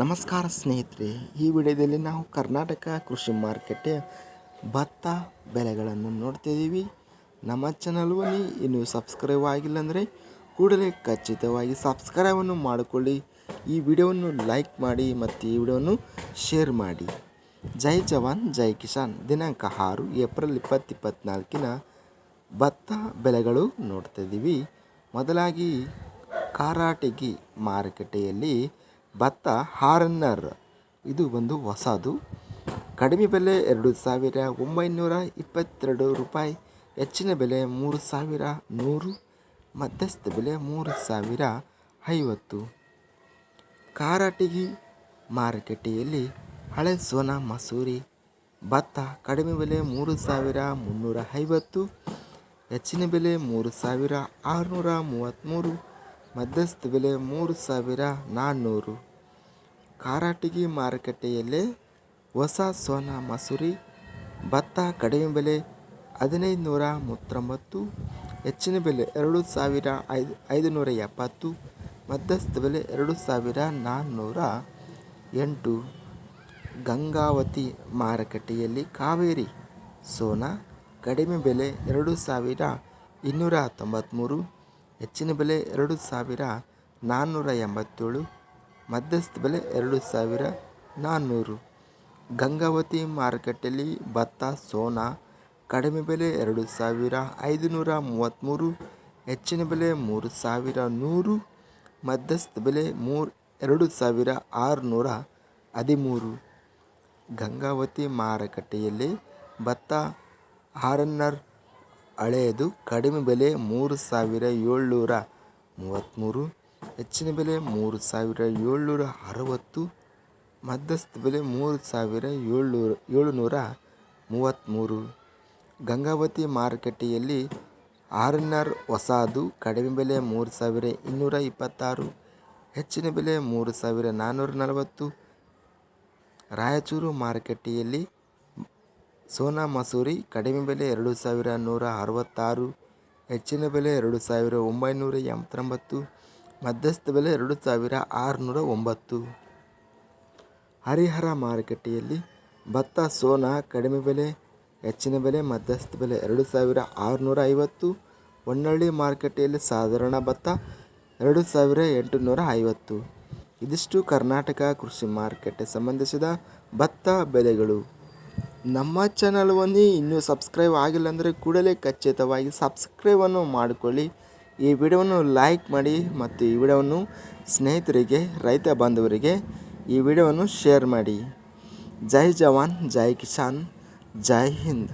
ನಮಸ್ಕಾರ ಸ್ನೇಹಿತರೆ, ಈ ವಿಡಿಯೋದಲ್ಲಿ ನಾವು ಕರ್ನಾಟಕ ಕೃಷಿ ಮಾರುಕಟ್ಟೆ ಭತ್ತ ಬೆಲೆಗಳನ್ನು ನೋಡ್ತಿದ್ದೀವಿ ನಮ್ಮ ಚಾನಲ್ ಇನ್ನು ಸಬ್ಸ್ಕ್ರೈಬ್ ಆಗಿಲ್ಲ ಅಂದರೆ ಕೂಡಲೇ ಖಚಿತವಾಗಿ ಸಬ್ಸ್ಕ್ರೈಬನ್ನು ಮಾಡಿಕೊಳ್ಳಿ. ಈ ವಿಡಿಯೋವನ್ನು ಲೈಕ್ ಮಾಡಿ ಮತ್ತು ಈ ವಿಡಿಯೋವನ್ನು ಶೇರ್ ಮಾಡಿ. ಜೈ ಜವಾನ್, ಜೈ ಕಿಸಾನ್. ದಿನಾಂಕ ಆರು, ಏಪ್ರಿಲ್ ಇಪ್ಪತ್ತು ಇಪ್ಪತ್ತ್ನಾಲ್ಕಿನ ಭತ್ತ ಬೆಲೆಗಳು ನೋಡ್ತಿದ್ದೀವಿ ಮೊದಲಾಗಿ ಕಾರಾಟಗಿ ಮಾರುಕಟ್ಟೆಯಲ್ಲಿ ಭತ್ತ ಹಾರನ್ನರ್. ಇದು ಒಂದು ಹೊಸದು. ಕಡಿಮೆ ಬೆಲೆ ಎರಡು ಸಾವಿರ ಒಂಬೈನೂರ ಇಪ್ಪತ್ತೆರಡು ರೂಪಾಯಿ. ಹೆಚ್ಚಿನ ಬೆಲೆ ಮೂರು ಸಾವಿರ ನೂರು. ಮಧ್ಯಸ್ಥ ಬೆಲೆ ಮೂರು ಸಾವಿರ ಐವತ್ತು. ಕಾರಟಗಿ ಮಾರುಕಟ್ಟೆಯಲ್ಲಿ ಹಳೆ ಸೋನಾ ಮಸೂರಿ. ಭತ್ತ ಕಡಿಮೆ ಬೆಲೆ ಮೂರು ಸಾವಿರ ಮುನ್ನೂರ ಐವತ್ತು. ಹೆಚ್ಚಿನ ಬೆಲೆ ಮೂರು ಸಾವಿರ ಆರುನೂರ ಮೂವತ್ತ್ಮೂರು. ಮಧ್ಯಸ್ಥ ಬೆಲೆ ಮೂರು ಸಾವಿರ ನಾನ್ನೂರು ಕಾರಾಟಗಿ ಮಾರುಕಟ್ಟೆಯಲ್ಲಿ ಹೊಸ ಸೋನಾ ಮಸೂರಿ, ಭತ್ತ ಕಡಿಮೆ ಬೆಲೆ ಹದಿನೈದು ನೂರ ಮೂವತ್ತೊಂಬತ್ತು, ಹೆಚ್ಚಿನ ಬೆಲೆ ಎರಡು ಸಾವಿರ ಐದು ಐದು ನೂರ ಎಪ್ಪತ್ತು, ಮಧ್ಯಸ್ಥ ಬೆಲೆ ಎರಡು ಸಾವಿರ ನಾನ್ನೂರ ಎಂಟು. ಗಂಗಾವತಿ ಮಾರುಕಟ್ಟೆಯಲ್ಲಿ ಕಾವೇರಿ, ಸೋನಾ ಕಡಿಮೆ ಬೆಲೆ ಎರಡು ಸಾವಿರ ಇನ್ನೂರ ತೊಂಬತ್ತ್ಮೂರು ಹೆಚ್ಚಿನ ಬೆಲೆ ಎರಡು ಸಾವಿರ ನಾನ್ನೂರ ಎಂಬತ್ತೇಳು, ಮಧ್ಯಸ್ಥ ಬೆಲೆ ಎರಡು ಸಾವಿರ ನಾನ್ನೂರು. ಗಂಗಾವತಿ ಮಾರುಕಟ್ಟೆಯಲ್ಲಿ ಭತ್ತ, ಸೋನಾ, ಕಡಿಮೆ ಬೆಲೆ ಎರಡು ಸಾವಿರ ಐದುನೂರ ಮೂವತ್ತ್ಮೂರು, ಹೆಚ್ಚಿನ ಬೆಲೆ ಮೂರು ಸಾವಿರ ನೂರು, ಮಧ್ಯಸ್ಥ ಬೆಲೆ ಮೂರು, ಎರಡು ಸಾವಿರ ಆರುನೂರ ಹದಿಮೂರು. ಗಂಗಾವತಿ ಮಾರುಕಟ್ಟೆಯಲ್ಲಿ ಭತ್ತ ಆರನ್ನರ್ ಹಳೆಯದು. ಕಡಿಮೆ ಬೆಲೆ ಮೂರು ಸಾವಿರ ಏಳ್ನೂರ ಮೂವತ್ತ್ಮೂರು ಹೆಚ್ಚಿನ ಬೆಲೆ ಮೂರು ಸಾವಿರ ಏಳ್ನೂರ ಅರವತ್ತು, ಮಧ್ಯಸ್ಥ ಬೆಲೆ ಮೂರು ಸಾವಿರ ಏಳ್ನೂರ, ಏಳುನೂರ ಮೂವತ್ತ್ಮೂರು ಗಂಗಾವತಿ ಮಾರುಕಟ್ಟೆಯಲ್ಲಿ ಆರ್ನರ್ ಹೊಸದು, ಕಡಿಮೆ ಬೆಲೆ ಮೂರು ಸಾವಿರ ಇನ್ನೂರ ಇಪ್ಪತ್ತಾರು, ಹೆಚ್ಚಿನ ಬೆಲೆ ಮೂರು ಸಾವಿರ ನಾನ್ನೂರ ನಲವತ್ತು. ರಾಯಚೂರು ಮಾರುಕಟ್ಟೆಯಲ್ಲಿ ಸೋನಾ ಮಸೂರಿ ಕಡಿಮೆ ಬೆಲೆ ಎರಡು ಸಾವಿರ ನೂರ ಅರವತ್ತಾರು, ಹೆಚ್ಚಿನ ಬೆಲೆ ಎರಡು ಸಾವಿರ ಒಂಬೈನೂರ ಎಂಬತ್ತೊಂಬತ್ತು, ಮಧ್ಯಸ್ಥ ಬೆಲೆ ಎರಡು ಸಾವಿರ ಆರುನೂರ ಒಂಬತ್ತು. ಹರಿಹರ ಮಾರುಕಟ್ಟೆಯಲ್ಲಿ ಭತ್ತ, ಸೋನಾ ಕಡಿಮೆ ಬೆಲೆ, ಹೆಚ್ಚಿನ ಬೆಲೆ, ಮಧ್ಯಸ್ಥ ಬೆಲೆ ಎರಡು ಸಾವಿರ ಆರುನೂರ ಐವತ್ತು ಹೊನ್ನಳ್ಳಿ ಮಾರುಕಟ್ಟೆಯಲ್ಲಿ ಸಾಧಾರಣ ಭತ್ತ ಎರಡು ಸಾವಿರ ಎಂಟುನೂರ ಐವತ್ತು. ಇದಿಷ್ಟು ಕರ್ನಾಟಕ ಕೃಷಿ ಮಾರುಕಟ್ಟೆ ಸಂಬಂಧಿಸಿದ ಭತ್ತ ಬೆಲೆಗಳು. ನಮ್ಮ ಚಾನಲ್ವನ್ನೇ ಇನ್ನೂ ಸಬ್ಸ್ಕ್ರೈಬ್ ಆಗಿಲ್ಲ ಅಂದರೆ ಕೂಡಲೇ ಖಚಿತವಾಗಿ ಸಬ್ಸ್ಕ್ರೈಬನ್ನು ಮಾಡಿಕೊಳ್ಳಿ. ಈ ವಿಡಿಯೋವನ್ನು ಲೈಕ್ ಮಾಡಿ ಮತ್ತು ಈ ವಿಡಿಯೋವನ್ನು ಸ್ನೇಹಿತರಿಗೆ, ರೈತ ಬಾಂಧವರಿಗೆ ಈ ವಿಡಿಯೋವನ್ನು ಶೇರ್ ಮಾಡಿ. ಜೈ ಜವಾನ್, ಜೈ ಕಿಸಾನ್, ಜೈ ಹಿಂದ್.